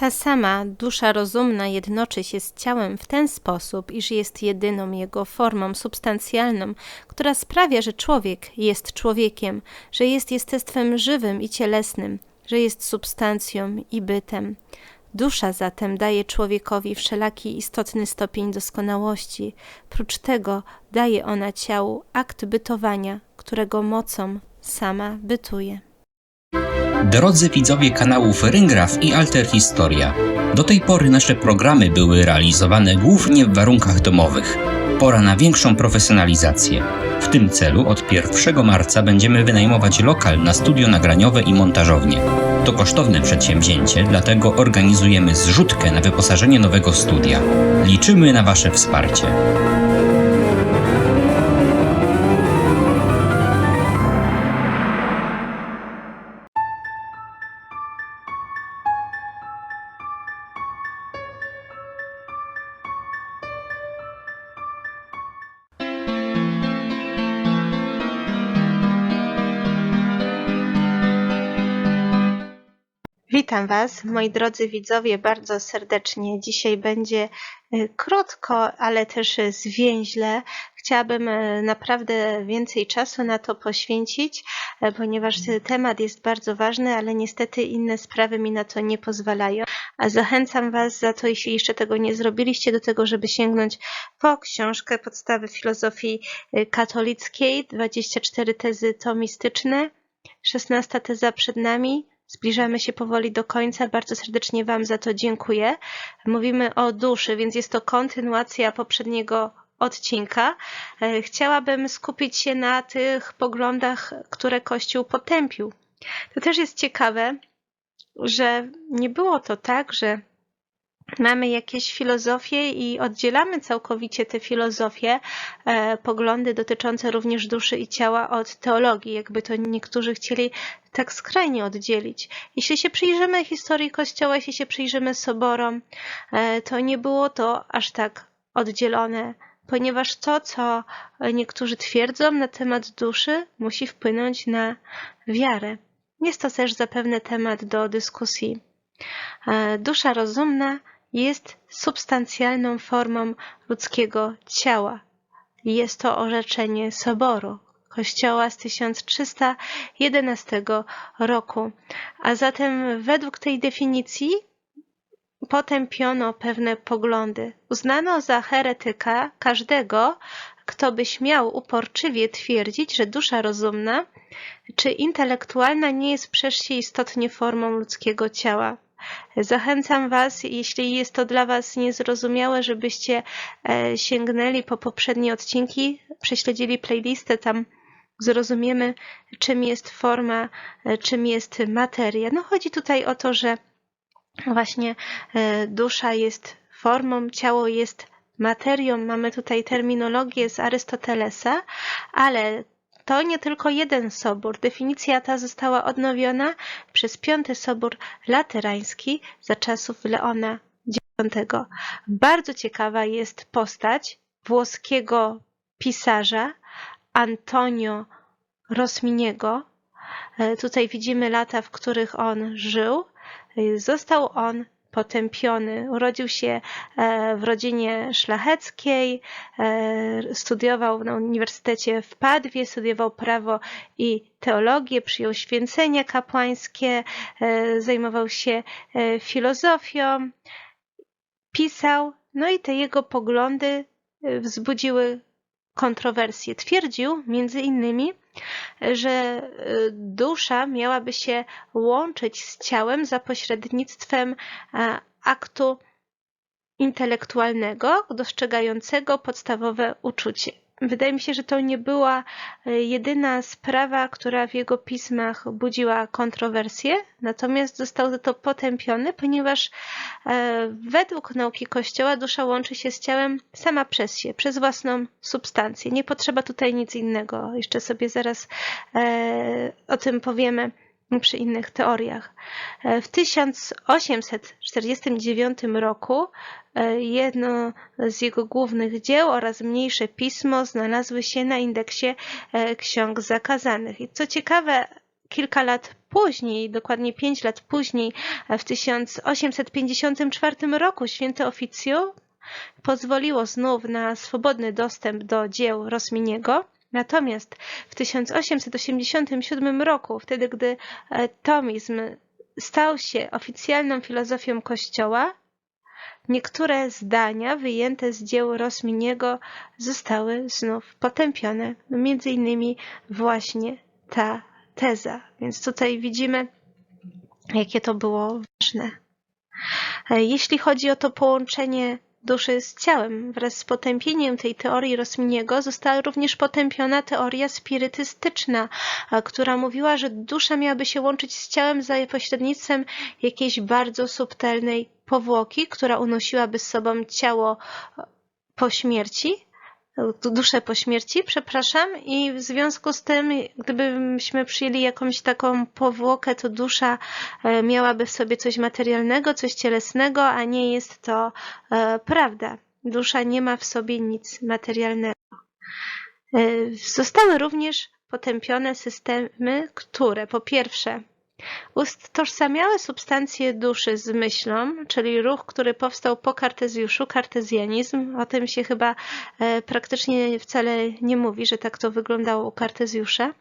Ta sama dusza rozumna jednoczy się z ciałem w ten sposób, iż jest jedyną jego formą substancjalną, która sprawia, że człowiek jest człowiekiem, że jest jestestwem żywym i cielesnym, że jest substancją i bytem. Dusza zatem daje człowiekowi wszelaki istotny stopień doskonałości, prócz tego daje ona ciału akt bytowania, którego mocą sama bytuje. Drodzy widzowie kanałów Ryngraf i Alter Historia, do tej pory nasze programy były realizowane głównie w warunkach domowych. Pora na większą profesjonalizację. W tym celu od 1 marca będziemy wynajmować lokal na studio nagraniowe i montażownię. To kosztowne przedsięwzięcie, dlatego organizujemy zrzutkę na wyposażenie nowego studia. Liczymy na Wasze wsparcie. Witam Was, moi drodzy widzowie, bardzo serdecznie. Dzisiaj będzie e, krótko, ale też e, zwięźle. Chciałabym e, naprawdę więcej czasu na to poświęcić, ponieważ temat jest bardzo ważny, ale niestety inne sprawy mi na to nie pozwalają. A zachęcam Was za to, jeśli jeszcze tego nie zrobiliście, do tego, żeby sięgnąć po książkę Podstawy filozofii katolickiej, 24 tezy tomistyczne, 16 teza przed nami, Zbliżamy się powoli do końca. Bardzo serdecznie Wam za to dziękuję. Mówimy o duszy, więc jest to kontynuacja poprzedniego odcinka. E, chciałabym skupić się na tych poglądach, które Kościół potępił. To też jest ciekawe, że nie było to tak, że mamy jakieś filozofie i oddzielamy całkowicie te filozofie, e, poglądy dotyczące również duszy i ciała od teologii, jakby to niektórzy chcieli tak skrajnie oddzielić. Jeśli się przyjrzymy historii Kościoła, jeśli się przyjrzymy soborom, e, to nie było to aż tak oddzielone, ponieważ to, co niektórzy twierdzą na temat duszy, musi wpłynąć na wiarę. Jest to też zapewne temat do dyskusji. E, dusza rozumna jest substancjalną formą ludzkiego ciała. Jest to orzeczenie Soboru Kościoła z 1311 roku. A zatem według tej definicji potępiono pewne poglądy. Uznano za heretyka każdego, kto by śmiał uporczywie twierdzić, że dusza rozumna czy intelektualna nie jest przecież istotnie formą ludzkiego ciała. Zachęcam Was, jeśli jest to dla Was niezrozumiałe, żebyście e, sięgnęli po poprzednie odcinki, prześledzili playlistę, tam zrozumiemy, czym jest forma, e, czym jest materia. No chodzi tutaj o to, że właśnie e, dusza jest formą, ciało jest materią. Mamy tutaj terminologię z Arystotelesa, ale to nie tylko jeden sobór. Definicja ta została odnowiona przez Piąty Sobór Laterański za czasów Leona X. Bardzo ciekawa jest postać włoskiego pisarza Antonio Rosminiego. E, tutaj widzimy lata, w których on żył. E, został on potępiony. Urodził się e, w rodzinie szlacheckiej, e, studiował na Uniwersytecie w Padwie, studiował prawo i teologię, przyjął święcenia kapłańskie, e, zajmował się filozofią, pisał, no i te jego poglądy wzbudziły kontrowersje. Twierdził między innymi, że y, dusza miałaby się łączyć z ciałem za pośrednictwem e, aktu intelektualnego, dostrzegającego podstawowe uczucie. Wydaje mi się, że to nie była e, jedyna sprawa, która w jego pismach budziła kontrowersje, natomiast został za to potępiony, ponieważ e, według nauki Kościoła dusza łączy się z ciałem sama przez się, przez własną substancję. Nie potrzeba tutaj nic innego. Jeszcze sobie zaraz e, o tym powiemy przy innych teoriach. W 1849 roku e, jedno z jego głównych dzieł oraz mniejsze pismo znalazły się na indeksie e, ksiąg zakazanych. I co ciekawe, kilka lat później, dokładnie pięć lat później, w 1854 roku święte oficjum pozwoliło znów na swobodny dostęp do dzieł Rosminiego. Natomiast w 1887 roku, wtedy gdy e, tomizm stał się oficjalną filozofią Kościoła, niektóre zdania wyjęte z dzieł Rosminiego zostały znów potępione. Między innymi właśnie ta teza. Więc tutaj widzimy, jakie to było ważne. E, Jeśli chodzi o to połączenie duszy z ciałem, wraz z potępieniem tej teorii Rosminiego została również potępiona teoria spirytystyczna, która mówiła, że dusza miałaby się łączyć z ciałem za pośrednictwem jakiejś bardzo subtelnej powłoki, która unosiłaby z sobą ciało e, po śmierci, duszę po śmierci, przepraszam, i w związku z tym, gdybyśmy przyjęli jakąś taką powłokę, to dusza e, miałaby w sobie coś materialnego, coś cielesnego, a nie jest to e, prawda. Dusza nie ma w sobie nic materialnego. E, Zostały również potępione systemy, które po pierwsze utożsamiały substancje duszy z myślą, czyli ruch, który powstał po kartezjuszu, kartezjanizm. O tym się chyba e, praktycznie wcale nie mówi, że tak to wyglądało u kartezjusza.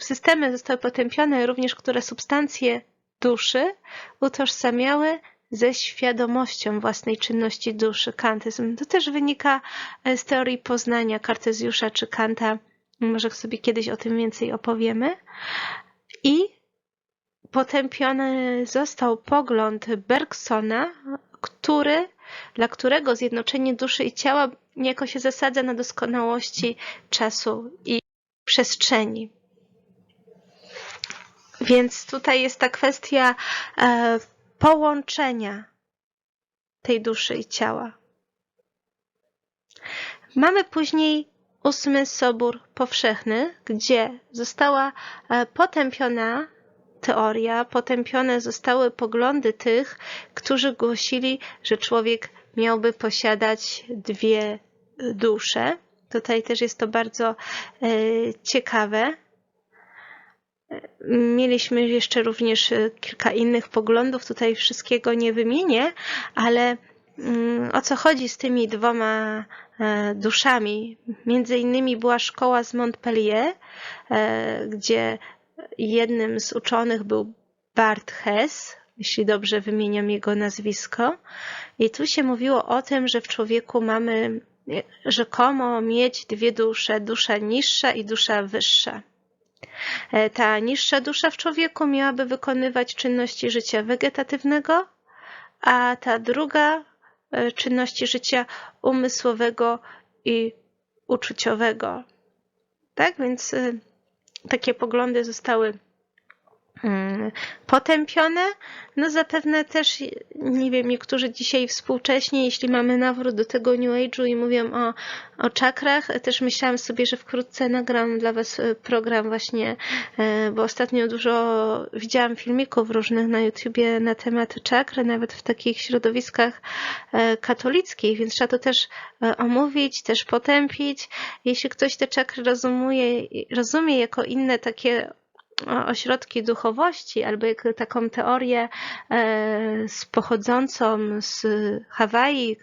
Systemy zostały potępione również, które substancje duszy utożsamiały ze świadomością własnej czynności duszy, kantyzm. To też wynika e, z teorii poznania Kartezjusza czy Kanta. Może sobie kiedyś o tym więcej opowiemy. I potępiony został pogląd Bergsona, który, dla którego zjednoczenie duszy i ciała niejako się zasadza na doskonałości czasu i przestrzeni. Więc tutaj jest ta kwestia e, połączenia tej duszy i ciała. Mamy później ósmy Sobór Powszechny, gdzie została e, potępiona teoria, potępione zostały poglądy tych, którzy głosili, że człowiek miałby posiadać dwie dusze. Tutaj też jest to bardzo e, ciekawe. Mieliśmy jeszcze również e, kilka innych poglądów, tutaj wszystkiego nie wymienię, ale o co chodzi z tymi dwoma e, duszami? Między innymi była szkoła z Montpellier, e, gdzie jednym z uczonych był Bart Hess, jeśli dobrze wymieniam jego nazwisko. I tu się mówiło o tym, że w człowieku mamy e, rzekomo mieć dwie dusze, dusza niższa i dusza wyższa. Ta niższa dusza w człowieku miałaby wykonywać czynności życia wegetatywnego, a ta druga czynności życia umysłowego i uczuciowego. Tak więc e, takie poglądy zostały potępione. No zapewne też, nie wiem, niektórzy dzisiaj współcześnie, jeśli mamy nawrót do tego New Age'u i mówią o, o czakrach, też myślałam sobie, że wkrótce nagram dla Was e, program właśnie, e, bo ostatnio dużo widziałam filmików różnych na YouTubie na temat czakry, nawet w takich środowiskach e, katolickich, więc trzeba to też omówić, też potępić. Jeśli ktoś te czakry rozumie, rozumie jako inne takie ośrodki duchowości, albo taką teorię e, z pochodzącą z Hawaii,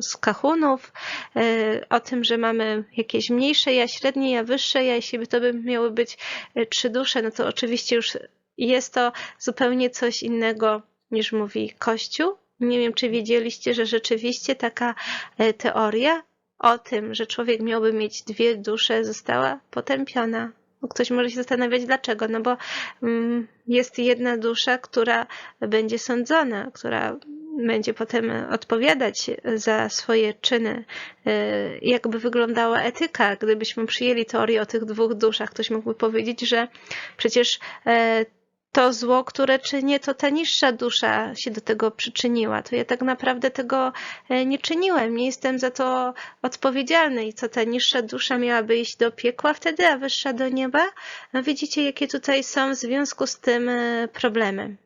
z kahunów, e, o tym, że mamy jakieś mniejsze ja, średnie ja, wyższe ja, jeśli to by miały być e, trzy dusze, no to oczywiście już jest to zupełnie coś innego niż mówi Kościół. Nie wiem, czy wiedzieliście, że rzeczywiście taka teoria o tym, że człowiek miałby mieć dwie dusze, została potępiona. Ktoś może się zastanawiać dlaczego, no bo mm, jest jedna dusza, która będzie sądzona, która będzie potem odpowiadać za swoje czyny. Y, Jakby wyglądała etyka, gdybyśmy przyjęli teorię o tych dwóch duszach? Ktoś mógłby powiedzieć, że przecież e, to zło, które czynię, to ta niższa dusza się do tego przyczyniła. To ja tak naprawdę tego e, nie czyniłem, nie jestem za to odpowiedzialny. I co ta niższa dusza miałaby iść do piekła wtedy, a wyższa do nieba? No widzicie, jakie tutaj są w związku z tym e, problemy.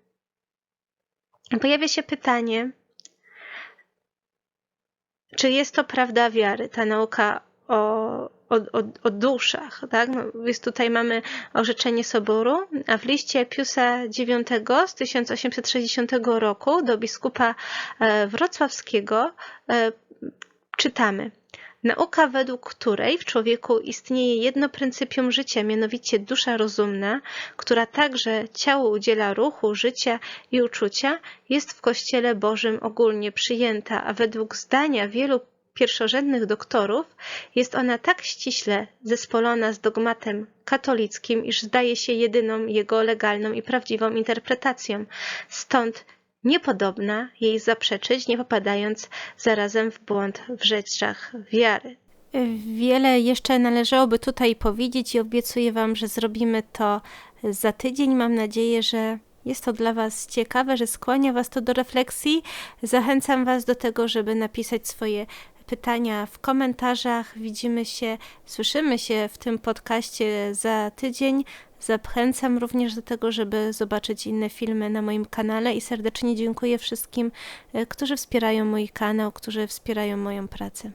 Pojawia się pytanie, czy jest to prawda wiary, ta nauka o, o, o, o duszach. Tak? No, jest tutaj mamy orzeczenie Soboru, a w liście Piusa IX z 1860 roku do biskupa e, wrocławskiego e, czytamy. Nauka, według której w człowieku istnieje jedno pryncypium życia, mianowicie dusza rozumna, która także ciału udziela ruchu, życia i uczucia, jest w Kościele Bożym ogólnie przyjęta, a według zdania wielu pierwszorzędnych doktorów jest ona tak ściśle zespolona z dogmatem katolickim, iż zdaje się jedyną jego legalną i prawdziwą interpretacją. Stąd niepodobna jej zaprzeczyć, nie popadając zarazem w błąd w rzeczach wiary. Wiele jeszcze należałoby tutaj powiedzieć i obiecuję Wam, że zrobimy to za tydzień. Mam nadzieję, że jest to dla Was ciekawe, że skłania Was to do refleksji. Zachęcam Was do tego, żeby napisać swoje pytania w komentarzach. Widzimy się, słyszymy się w tym podcaście za tydzień. Zachęcam również do tego, żeby zobaczyć inne filmy na moim kanale i serdecznie dziękuję wszystkim, e, którzy wspierają mój kanał, którzy wspierają moją pracę.